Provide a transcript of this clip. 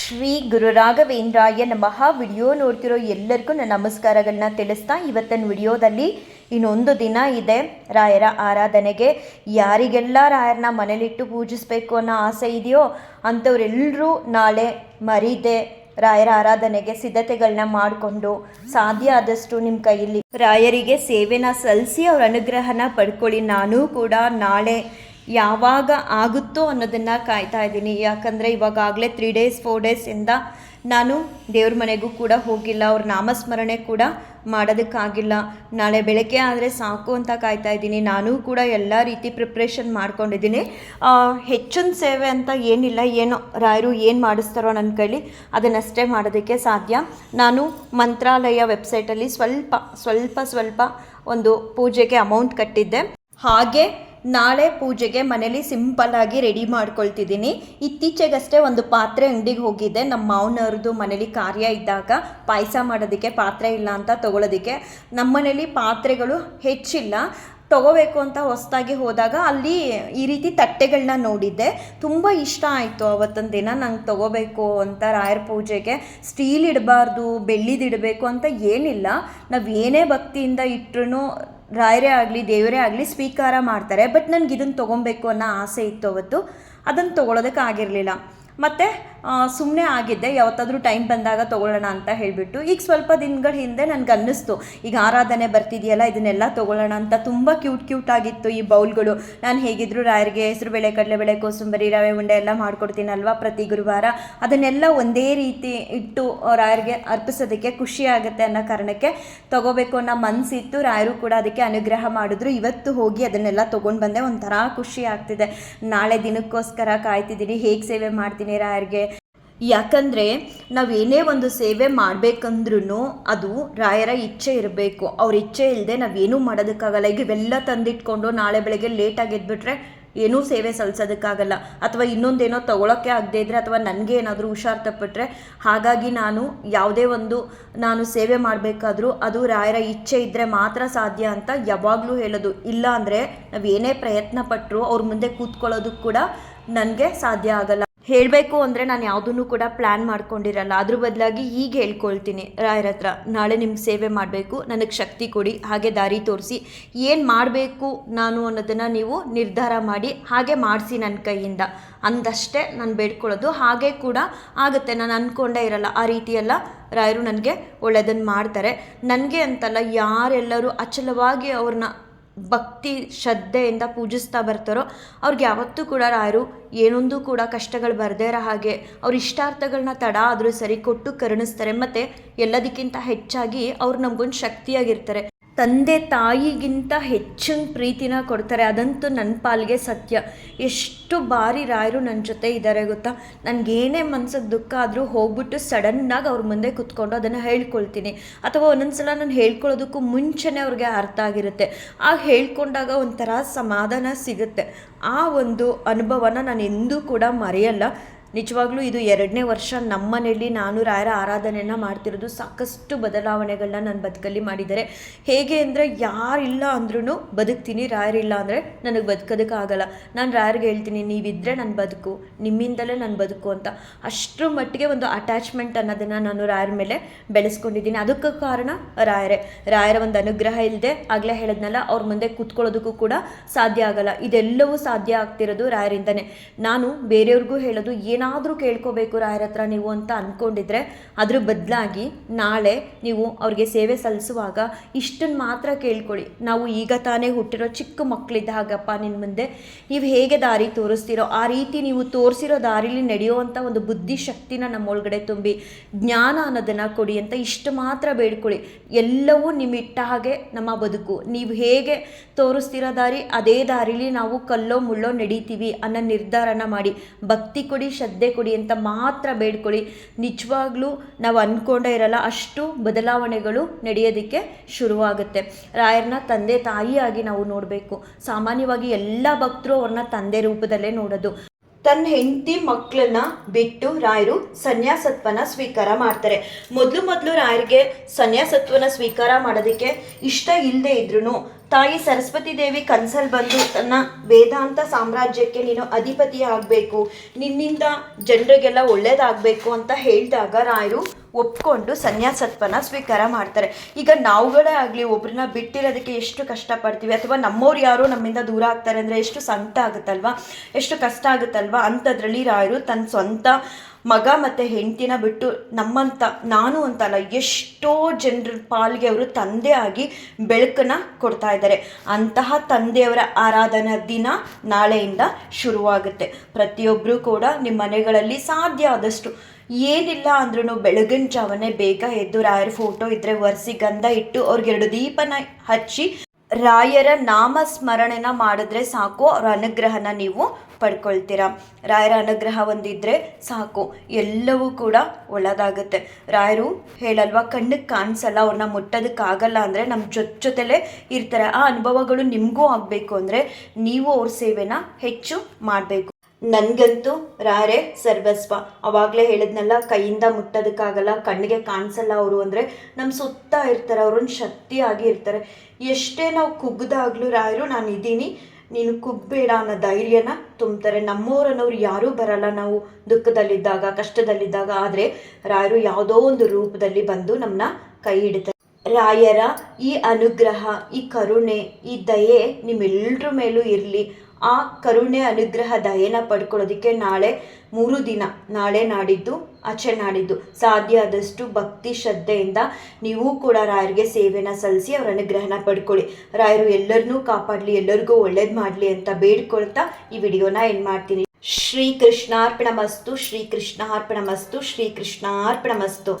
ಶ್ರೀ ಗುರು ರಾಘವೇಂದ್ರಾಯ ನಮಃ. ವಿಡಿಯೋ ನೋಡ್ತಿರೋ ಎಲ್ಲರಿಗೂ ನನ್ನ ನಮಸ್ಕಾರಗಳನ್ನ ತಿಳಿಸ್ತಾ ಇವತ್ತಿನ ವಿಡಿಯೋದಲ್ಲಿ ಇನ್ನೊಂದು ದಿನ ಇದೆ. ರಾಯರ ಆರಾಧನೆಗೆ ಯಾರಿಗೆಲ್ಲ ರಾಯರನ್ನ ಮನೇಲಿಟ್ಟು ಪೂಜಿಸ್ಬೇಕು ಅನ್ನೋ ಆಸೆ ಇದೆಯೋ ಅಂಥವರೆಲ್ಲರೂ ನಾಳೆ ಮರೀದೆ ರಾಯರ ಆರಾಧನೆಗೆ ಸಿದ್ಧತೆಗಳನ್ನ ಮಾಡಿಕೊಂಡು ಸಾಧ್ಯ ಆದಷ್ಟು ನಿಮ್ಮ ಕೈಯಲ್ಲಿ ರಾಯರಿಗೆ ಸೇವೆನ ಸಲ್ಲಿಸಿ ಅವ್ರ ಅನುಗ್ರಹನ ಪಡ್ಕೊಳ್ಳಿ. ನಾನು ಕೂಡ ನಾಳೆ ಯಾವಾಗ ಆಗುತ್ತೋ ಅನ್ನೋದನ್ನು ಕಾಯ್ತಾ ಇದ್ದೀನಿ. ಯಾಕಂದರೆ ಇವಾಗಾಗಲೇ ತ್ರೀ ಡೇಸ್ ಫೋರ್ ಡೇಸಿಂದ ನಾನು ದೇವ್ರ ಮನೆಗೂ ಕೂಡ ಹೋಗಿಲ್ಲ. ಅವ್ರ ನಾಮಸ್ಮರಣೆ ಕೂಡ ಮಾಡೋದಕ್ಕಾಗಿಲ್ಲ. ನಾಳೆ ಬೆಳಗ್ಗೆ ಆದರೆ ಸಾಕು ಅಂತ ಕಾಯ್ತಾ ಇದ್ದೀನಿ. ನಾನು ಕೂಡ ಎಲ್ಲ ರೀತಿ ಪ್ರಿಪ್ರೇಷನ್ ಮಾಡ್ಕೊಂಡಿದ್ದೀನಿ. ಹೆಚ್ಚಿನ ಸೇವೆ ಅಂತ ಏನಿಲ್ಲ. ಏನೋ ರಾಯರು ಏನು ಮಾಡಿಸ್ತಾರೋ ನನ್ನ ಕೈಲಿ ಅದನ್ನಷ್ಟೇ ಮಾಡೋದಕ್ಕೆ ಸಾಧ್ಯ. ನಾನು ಮಂತ್ರಾಲಯ ವೆಬ್ಸೈಟಲ್ಲಿ ಸ್ವಲ್ಪ ಸ್ವಲ್ಪ ಸ್ವಲ್ಪ ಒಂದು ಪೂಜೆಗೆ ಅಮೌಂಟ್ ಕಟ್ಟಿದ್ದೆ. ಹಾಗೆ ನಾಳೆ ಪೂಜೆಗೆ ಮನೇಲಿ ಸಿಂಪಲ್ ಆಗಿ ರೆಡಿ ಮಾಡ್ಕೊಳ್ತಿದ್ದೀನಿ. ಇತ್ತೀಚೆಗಷ್ಟೇ ಒಂದು ಪಾತ್ರೆ ಅಂಗಡಿಗೆ ಹೋಗಿದ್ದೆ. ನಮ್ಮ ಮಾವನವ್ರದ್ದು ಮನೇಲಿ ಕಾರ್ಯ ಇದ್ದಾಗ ಪಾಯಸ ಮಾಡೋದಕ್ಕೆ ಪಾತ್ರೆ ಇಲ್ಲ ಅಂತ ತಗೊಳ್ಳೋದಕ್ಕೆ ನಮ್ಮ ಮನೇಲಿ ಪಾತ್ರೆಗಳು ಹೆಚ್ಚಿಲ್ಲ. ತಗೋಬೇಕು ಅಂತ ಹೊಸದಾಗಿ ಹೋದಾಗ ಅಲ್ಲಿ ಈ ರೀತಿ ತಟ್ಟೆಗಳನ್ನ ನೋಡಿದ್ದೆ. ತುಂಬ ಇಷ್ಟ ಆಯಿತು ಅವತ್ತೊಂದು ದಿನ. ನಂಗೆ ತಗೋಬೇಕು ಅಂತ ರಾಯರ ಪೂಜೆಗೆ ಸ್ಟೀಲ್ ಇಡಬಾರ್ದು ಬೆಳ್ಳಿದಿಡಬೇಕು ಅಂತ ಏನಿಲ್ಲ. ನಾವು ಏನೇ ಭಕ್ತಿಯಿಂದ ಇಟ್ಟರು ರಾಯರೇ ಆಗಲಿ, ದೇವರೇ ಆಗಲಿ ಸ್ವೀಕಾರ ಮಾಡ್ತಾರೆ. ಬಟ್ ನನಗೆ ಇದನ್ನು ತೊಗೊಬೇಕು ಅನ್ನೋ ಆಸೆ ಇತ್ತು ಅವತ್ತು. ಅದನ್ನು ತೊಗೊಳೋದಕ್ಕೆ ಆಗಿರಲಿಲ್ಲ. ಮತ್ತು ಸುಮ್ಮನೆ ಆಗಿದ್ದೆ, ಯಾವತ್ತಾದರೂ ಟೈಮ್ ಬಂದಾಗ ತೊಗೊಳ್ಳೋಣ ಅಂತ ಹೇಳಿಬಿಟ್ಟು. ಈಗ ಸ್ವಲ್ಪ ದಿನಗಳ ಹಿಂದೆ ನನಗೆ ಅನ್ನಿಸ್ತು ಈಗ ಆರಾಧನೆ ಬರ್ತಿದೆಯಲ್ಲ, ಇದನ್ನೆಲ್ಲ ತೊಗೊಳ್ಳೋಣ ಅಂತ ತುಂಬ ಕ್ಯೂಟ್ ಕ್ಯೂಟ್ ಆಗಿತ್ತು ಈ ಬೌಲ್ಗಳು. ನಾನು ಹೇಗಿದ್ರು ರಾಯರಿಗೆ ಹೆಸರುಬೇಳೆ ಕಡಲೆಬೇಳೆ ಕೋಸಂಬರಿ, ರವೆ ಉಂಡೆ ಎಲ್ಲ ಮಾಡ್ಕೊಡ್ತೀನಲ್ವಾ ಪ್ರತಿ ಗುರುವಾರ? ಅದನ್ನೆಲ್ಲ ಒಂದೇ ರೀತಿ ಇಟ್ಟು ರಾಯರಿಗೆ ಅರ್ಪಿಸೋದಕ್ಕೆ ಖುಷಿ ಆಗುತ್ತೆ ಅನ್ನೋ ಕಾರಣಕ್ಕೆ ತಗೋಬೇಕು ಅನ್ನೋ ಮನಸ್ಸಿತ್ತು ರಾಯರು ಕೂಡ ಅದಕ್ಕೆ ಅನುಗ್ರಹ ಮಾಡಿದ್ರು. ಇವತ್ತು ಹೋಗಿ ಅದನ್ನೆಲ್ಲ ತೊಗೊಂಡು ಬಂದೆ, ಒಂಥರ ಖುಷಿ ಆಗ್ತಿದೆ. ನಾಳೆ ದಿನಕ್ಕೋಸ್ಕರ ಕಾಯ್ತಿದ್ದೀನಿ, ಹೇಗೆ ಸೇವೆ ಮಾಡ್ತೀನಿ ರಾಯರಿಗೆ? ಯಾಕಂದರೆ ನಾವೇನೇ ಒಂದು ಸೇವೆ ಮಾಡಬೇಕಂದ್ರೂ ಅದು ರಾಯರ ಇಚ್ಛೆ ಇರಬೇಕು. ಅವ್ರ ಇಚ್ಛೆ ಇಲ್ಲದೆ ನಾವೇನೂ ಮಾಡೋದಕ್ಕಾಗಲ್ಲ. ಈಗ ಇವೆಲ್ಲ ತಂದಿಟ್ಕೊಂಡು ನಾಳೆ ಬೆಳಗ್ಗೆ ಲೇಟಾಗಿ ಎದ್ಬಿಟ್ರೆ ಏನೂ ಸೇವೆ ಸಲ್ಲಿಸೋದಕ್ಕಾಗಲ್ಲ ಅಥವಾ ಇನ್ನೊಂದೇನೋ ತಗೊಳಕ್ಕೆ ಆಗದೇ ಇದ್ರೆ ಅಥವಾ ನನಗೆ ಏನಾದರೂ ಹುಷಾರು ತಪ್ಪಿಟ್ರೆ ಹಾಗಾಗಿ ನಾನು ಯಾವುದೇ ಒಂದು ನಾನು ಸೇವೆ ಮಾಡಬೇಕಾದ್ರೂ ಅದು ರಾಯರ ಇಚ್ಛೆ ಇದ್ದರೆ ಮಾತ್ರ ಸಾಧ್ಯ ಅಂತ ಯಾವಾಗಲೂ ಹೇಳೋದು. ಇಲ್ಲ ಅಂದರೆ ನಾವು ಏನೇ ಪ್ರಯತ್ನ ಪಟ್ಟರು ಅವ್ರ ಮುಂದೆ ಕೂತ್ಕೊಳ್ಳೋದಕ್ಕೆ ಕೂಡ ನನಗೆ ಸಾಧ್ಯ ಆಗಲ್ಲ. ಹೇಳಬೇಕು ಅಂದರೆ ನಾನು ಯಾವುದನ್ನು ಕೂಡ ಪ್ಲ್ಯಾನ್ ಮಾಡ್ಕೊಂಡಿರಲ್ಲ. ಅದ್ರ ಬದಲಾಗಿ ಈಗ ಹೇಳ್ಕೊಳ್ತೀನಿ. ರಾಯರ ಹತ್ರ, ನಾಳೆ ನಿಮ್ಗೆ ಸೇವೆ ಮಾಡಬೇಕು, ನನಗೆ ಶಕ್ತಿ ಕೊಡಿ, ಹಾಗೆ ದಾರಿ ತೋರಿಸಿ. ಏನು ಮಾಡಬೇಕು ನಾನು ಅನ್ನೋದನ್ನು ನೀವು ನಿರ್ಧಾರ ಮಾಡಿ, ಹಾಗೆ ಮಾಡಿಸಿ ನನ್ನ ಕೈಯಿಂದ. ಅಂದಷ್ಟೇ ನಾನು ಬೇಡ್ಕೊಳ್ಳೋದು, ಹಾಗೆ ಕೂಡ ಆಗುತ್ತೆ. ನಾನು ಅಂದ್ಕೊಂಡೇ ಇರಲ್ಲ. ಆ ರೀತಿಯೆಲ್ಲ ರಾಯರು ನನಗೆ ಒಳ್ಳೆಯದನ್ನು ಮಾಡ್ತಾರೆ. ನನಗೆ ಅಂತಲ್ಲ ಯಾರೆಲ್ಲರೂ ಅಚಲವಾಗಿ ಅವ್ರನ್ನ ಭಕ್ತಿ ಶ್ರದ್ಧೆಯಿಂದ ಪೂಜಿಸ್ತಾ ಬರ್ತಾರೋ, ಅವ್ರಿಗೆ ಯಾವತ್ತೂ ಕೂಡ ರಾಯರು ಏನೊಂದು ಕೂಡ ಕಷ್ಟಗಳು ಬರದೇ ಇರೋ ಹಾಗೆ ಅವ್ರ ಇಷ್ಟಾರ್ಥಗಳನ್ನ ತಡ ಆದರೂ ಸರಿ ಕೊಟ್ಟು ಕರುಣಿಸ್ತಾರೆ. ಮತ್ತು ಎಲ್ಲದಕ್ಕಿಂತ ಹೆಚ್ಚಾಗಿ ಅವ್ರು ನಮಗೊಂದು ಶಕ್ತಿಯಾಗಿರ್ತಾರೆ. ತಂದೆ ತಾಯಿಗಿಂತ ಹೆಚ್ಚಿನ ಪ್ರೀತಿನ ಕೊಡ್ತಾರೆ. ಅದಂತೂ ನನ್ನ ಪಾಲಿಗೆ ಸತ್ಯ. ಎಷ್ಟು ಬಾರಿ ರಾಯರು ನನ್ನ ಜೊತೆ ಇದ್ದಾರೆ ಗೊತ್ತಾ? ನನಗೇನೇ ಮನ್ಸಿಗೆ ದುಃಖ ಆದರೂ ಹೋಗ್ಬಿಟ್ಟು ಸಡನ್ನಾಗಿ ಅವ್ರ ಮುಂದೆ ಕುತ್ಕೊಂಡು ಅದನ್ನು ಹೇಳ್ಕೊಳ್ತೀನಿ. ಅಥವಾ ಒಂದೊಂದ್ಸಲ ನಾನು ಹೇಳ್ಕೊಳ್ಳೋದಕ್ಕೂ ಮುಂಚೆನೇ ಅವ್ರಿಗೆ ಅರ್ಥ ಆಗಿರುತ್ತೆ. ಆಗ ಹೇಳ್ಕೊಂಡಾಗ ಒಂಥರ ಸಮಾಧಾನ ಸಿಗುತ್ತೆ. ಆ ಒಂದು ಅನುಭವನ ನಾನು ಎಂದೂ ಕೂಡ ಮರೆಯಲ್ಲ. ನಿಜವಾಗ್ಲೂ ಇದು ಎರಡನೇ ವರ್ಷ ನಮ್ಮ ಮನೆಯಲ್ಲಿ ನಾನು ರಾಯರ ಆರಾಧನೆಯನ್ನು ಮಾಡ್ತಿರೋದು. ಸಾಕಷ್ಟು ಬದಲಾವಣೆಗಳನ್ನ ನನ್ನ ಬದುಕಲ್ಲಿ ಮಾಡಿದ್ದಾರೆ. ಹೇಗೆ ಅಂದರೆ ಯಾರಿಲ್ಲ ಅಂದ್ರೂ ಬದುಕ್ತೀನಿ, ರಾಯರಿಲ್ಲ ಅಂದರೆ ನನಗೆ ಬದುಕೋದಕ್ಕಾಗಲ್ಲ. ನಾನು ರಾಯರಿಗೆ ಹೇಳ್ತೀನಿ ನೀವಿದ್ದರೆ ನನ್ನ ಬದುಕು, ನಿಮ್ಮಿಂದಲೇ ನನ್ನ ಬದುಕು ಅಂತ. ಅಷ್ಟರ ಮಟ್ಟಿಗೆ ಒಂದು ಅಟ್ಯಾಚ್ಮೆಂಟ್ ಅನ್ನೋದನ್ನು ನಾನು ರಾಯರ ಮೇಲೆ ಬೆಳೆಸ್ಕೊಂಡಿದ್ದೀನಿ. ಅದಕ್ಕೆ ಕಾರಣ ರಾಯರೇ. ರಾಯರ ಒಂದು ಅನುಗ್ರಹ ಇಲ್ಲದೆ ಆಗಲೇ ಹೇಳಿದ್ನಲ್ಲ, ಅವ್ರ ಮುಂದೆ ಕೂತ್ಕೊಳ್ಳೋದಕ್ಕೂ ಕೂಡ ಸಾಧ್ಯ ಆಗಲ್ಲ. ಇದೆಲ್ಲವೂ ಸಾಧ್ಯ ಆಗ್ತಿರೋದು ರಾಯರಿಂದನೇ. ನಾನು ಬೇರೆಯವ್ರಿಗೂ ಹೇಳೋದು ಏನಾದರೂ ಕೇಳ್ಕೋಬೇಕು ರಾಯರ ಹತ್ರ ನೀವು ಅಂತ ಅಂದ್ಕೊಂಡಿದ್ರೆ ಅದ್ರ ಬದಲಾಗಿ ನಾಳೆ ನೀವು ಅವ್ರಿಗೆ ಸೇವೆ ಸಲ್ಲಿಸುವಾಗ ಇಷ್ಟನ್ನು ಮಾತ್ರ ಕೇಳ್ಕೊಳ್ಳಿ. ನಾವು ಈಗ ತಾನೇ ಹುಟ್ಟಿರೋ ಚಿಕ್ಕ ಮಕ್ಕಳಿದ್ದ ಹಾಗಪ್ಪ ನಿನ್ನ ಮುಂದೆ. ನೀವು ಹೇಗೆ ದಾರಿ ತೋರಿಸ್ತೀರೋ, ಆ ರೀತಿ ನೀವು ತೋರಿಸಿರೋ ದಾರಿಲಿ ನಡೆಯುವಂಥ ಒಂದು ಬುದ್ಧಿಶಕ್ತಿನ ನಮ್ಮೊಳಗಡೆ ತುಂಬಿ, ಜ್ಞಾನ ಅನ್ನೋದನ್ನು ಕೊಡಿ ಅಂತ ಇಷ್ಟು ಮಾತ್ರ ಬೇಡ್ಕೊಳ್ಳಿ. ಎಲ್ಲವೂ ನಿಮ್ಮಿಟ್ಟ ಹಾಗೆ ನಮ್ಮ ಬದುಕು. ನೀವು ಹೇಗೆ ತೋರಿಸ್ತಿರೋ ದಾರಿ, ಅದೇ ದಾರಿಲಿ ನಾವು ಕಲ್ಲೋ ಮುಳ್ಳೋ ನಡೀತೀವಿ ಅನ್ನೋ ನಿರ್ಧಾರನ ಮಾಡಿ. ಭಕ್ತಿ ಕೊಡಿ ಶ್ರದ್ಧೆ ಕೊಡಿ ಅಂತ ಮಾತ್ರ ಬೇಡ್ಕೊಳ್ಳಿ. ನಿಜವಾಗ್ಲೂ ನಾವು ಅಂದ್ಕೊಂಡೇ ಇರಲ್ಲ, ಅಷ್ಟು ಬದಲಾವಣೆಗಳು ನಡೆಯೋದಕ್ಕೆ ಶುರುವಾಗುತ್ತೆ. ರಾಯರನ್ನ ತಂದೆ ತಾಯಿಯಾಗಿ ನಾವು ನೋಡಬೇಕು. ಸಾಮಾನ್ಯವಾಗಿ ಎಲ್ಲ ಭಕ್ತರು ಅವ್ರನ್ನ ತಂದೆ ರೂಪದಲ್ಲೇ ನೋಡೋದು. ತನ್ನ ಹೆಂಡತಿ ಮಕ್ಕಳನ್ನ ಬಿಟ್ಟು ರಾಯರು ಸನ್ಯಾಸತ್ವನ ಸ್ವೀಕಾರ ಮಾಡ್ತಾರೆ. ಮೊದಲು ಮೊದಲು ರಾಯರಿಗೆ ಸನ್ಯಾಸತ್ವನ ಸ್ವೀಕಾರ ಮಾಡೋದಕ್ಕೆ ಇಷ್ಟ ಇಲ್ಲದೆ ಇದ್ರೂ ತಾಯಿ ಸರಸ್ವತಿ ದೇವಿ ಕನ್ಸಲ್ ಬಂದು ತನ್ನ ವೇದಾಂತ ಸಾಮ್ರಾಜ್ಯಕ್ಕೆ ನೀನು ಅಧಿಪತಿ ಆಗಬೇಕು, ನಿನ್ನಿಂದ ಜನರಿಗೆಲ್ಲ ಒಳ್ಳೇದಾಗಬೇಕು ಅಂತ ಹೇಳಿದಾಗ ರಾಯರು ಒಪ್ಕೊಂಡು ಸನ್ಯಾಸತ್ವನ ಸ್ವೀಕಾರ ಮಾಡ್ತಾರೆ. ಈಗ ನಾವುಗಳೇ ಆಗಲಿ ಒಬ್ರನ್ನ ಬಿಟ್ಟಿರೋದಕ್ಕೆ ಎಷ್ಟು ಕಷ್ಟಪಡ್ತೀವಿ? ಅಥವಾ ನಮ್ಮವ್ರು ಯಾರೋ ನಮ್ಮಿಂದ ದೂರ ಆಗ್ತಾರೆ ಅಂದರೆ ಎಷ್ಟು ಸಂಕಟ ಆಗುತ್ತಲ್ವಾ? ಎಷ್ಟು ಕಷ್ಟ ಆಗುತ್ತಲ್ವ? ಅಂಥದ್ರಲ್ಲಿ ರಾಯರು ತನ್ನ ಸ್ವಂತ ಮಗ ಮತ್ತು ಹೆಂಡ್ತಿನ ಬಿಟ್ಟು ನಮ್ಮಂತ, ನಾನು ಅಂತಲ್ಲ, ಎಷ್ಟೋ ಜನರ ಪಾಲ್ಗೆ ಅವರು ತಂದೆ ಆಗಿ ಬೆಳಕನ್ನ ಕೊಡ್ತಾ ಇದ್ದಾರೆ. ಅಂತಹ ತಂದೆಯವರ ಆರಾಧನಾ ದಿನ ನಾಳೆಯಿಂದ ಶುರುವಾಗುತ್ತೆ. ಪ್ರತಿಯೊಬ್ಬರೂ ಕೂಡ ನಿಮ್ಮ ಮನೆಗಳಲ್ಲಿ ಸಾಧ್ಯ ಆದಷ್ಟು ಏನಿಲ್ಲ ಅಂದ್ರೂ ಬೆಳಗಿನ ಜಾವನೆ ಬೇಗ ಎದ್ದು ರಾಯರ ಫೋಟೋ ಇದ್ದರೆ ಒರೆಸಿ ಗಂಧ ಇಟ್ಟು ಅವ್ರಿಗೆರಡು ದೀಪನ ಹಚ್ಚಿ ರಾಯರ ನಾಮ ಸ್ಮರಣೆನ ಮಾಡಿದ್ರೆ ಸಾಕು, ಅವರ ಅನುಗ್ರಹನ ನೀವು ಪಡ್ಕೊಳ್ತೀರ. ರಾಯರ ಅನುಗ್ರಹ ಒಂದಿದ್ರೆ ಸಾಕು, ಎಲ್ಲವೂ ಕೂಡ ಒಳ್ಳೆದಾಗುತ್ತೆ. ರಾಯರು ಹೇಳಲ್ವಾ ಕಣ್ಣಿಗೆ ಕಾಣಿಸಲ್ಲ, ಅವ್ರನ್ನ ಮುಟ್ಟೋದಕ್ಕಾಗಲ್ಲ ಅಂದರೆ ನಮ್ಮ ಜೊತೆ ಜೊತೆಲೆ ಇರ್ತಾರೆ. ಆ ಅನುಭವಗಳು ನಿಮಗೂ ಆಗಬೇಕು ಅಂದರೆ ನೀವು ಅವ್ರ ಸೇವೆನ ಹೆಚ್ಚು ಮಾಡಬೇಕು. ನನಗಂತೂ ರಾರೆ ಸರ್ವಸ್ವ. ಅವಾಗಲೇ ಹೇಳಿದ್ನಲ್ಲ, ಕೈಯಿಂದ ಮುಟ್ಟೋದಕ್ಕಾಗಲ್ಲ, ಕಣ್ಣಿಗೆ ಕಾಣಿಸಲ್ಲ ಅವರು ಅಂದರೆ ನಮ್ಮ ಸುತ್ತ ಇರ್ತಾರೆ, ಅವ್ರನ್ನ ಶಕ್ತಿಯಾಗಿ ಇರ್ತಾರೆ. ಎಷ್ಟೇ ನಾವು ಕುಗ್ದಾಗ್ಲೂ ರಾಯರು, ನಾನು ಇದ್ದೀನಿ ನೀನು ಕುಗ್ಬೇಡ ಅನ್ನೋ ಧೈರ್ಯನ ತುಂಬ್ತಾರೆ. ನಮ್ಮೂರನ್ನೋರು ಯಾರೂ ಬರಲ್ಲ ನಾವು ದುಃಖದಲ್ಲಿದ್ದಾಗ, ಕಷ್ಟದಲ್ಲಿದ್ದಾಗ. ಆದರೆ ರಾಯರು ಯಾವುದೋ ಒಂದು ರೂಪದಲ್ಲಿ ಬಂದು ನಮ್ಮನ್ನ ಕೈ ಹಿಡಿತಾರೆ. ರಾಯರ ಈ ಅನುಗ್ರಹ, ಈ ಕರುಣೆ, ಈ ದಯೆ ನಿಮ್ಮೆಲ್ಲರ ಮೇಲೂ ಇರಲಿ. ಆ ಕರುಣೆ ಅನುಗ್ರಹ ದಯೆನ ಪಡ್ಕೊಳ್ಳೋದಕ್ಕೆ ನಾಳೆ ಮೂರು ದಿನ ನಾಳೆ ನಾಡಿದ್ದು, ಆಚೆ ನಾಡಿದ್ದು. ಸಾಧ್ಯ ಆದಷ್ಟು ಭಕ್ತಿ ಶ್ರದ್ಧೆಯಿಂದ ನೀವು ಕೂಡ ರಾಯರಿಗೆ ಸೇವೆನ ಸಲ್ಲಿಸಿ ಅವರ ಅನುಗ್ರಹನ ಪಡ್ಕೊಳ್ಳಿ. ರಾಯರು ಎಲ್ಲರನ್ನೂ ಕಾಪಾಡಲಿ, ಎಲ್ಲರಿಗೂ ಒಳ್ಳೇದು ಮಾಡಲಿ ಅಂತ ಬೇಡ್ಕೊಳ್ತಾ ಈ ವಿಡಿಯೋನ ಏನು ಮಾಡ್ತೀನಿ. ಶ್ರೀ ಮಸ್ತು ಶ್ರೀ ಮಸ್ತು ಶ್ರೀ ಮಸ್ತು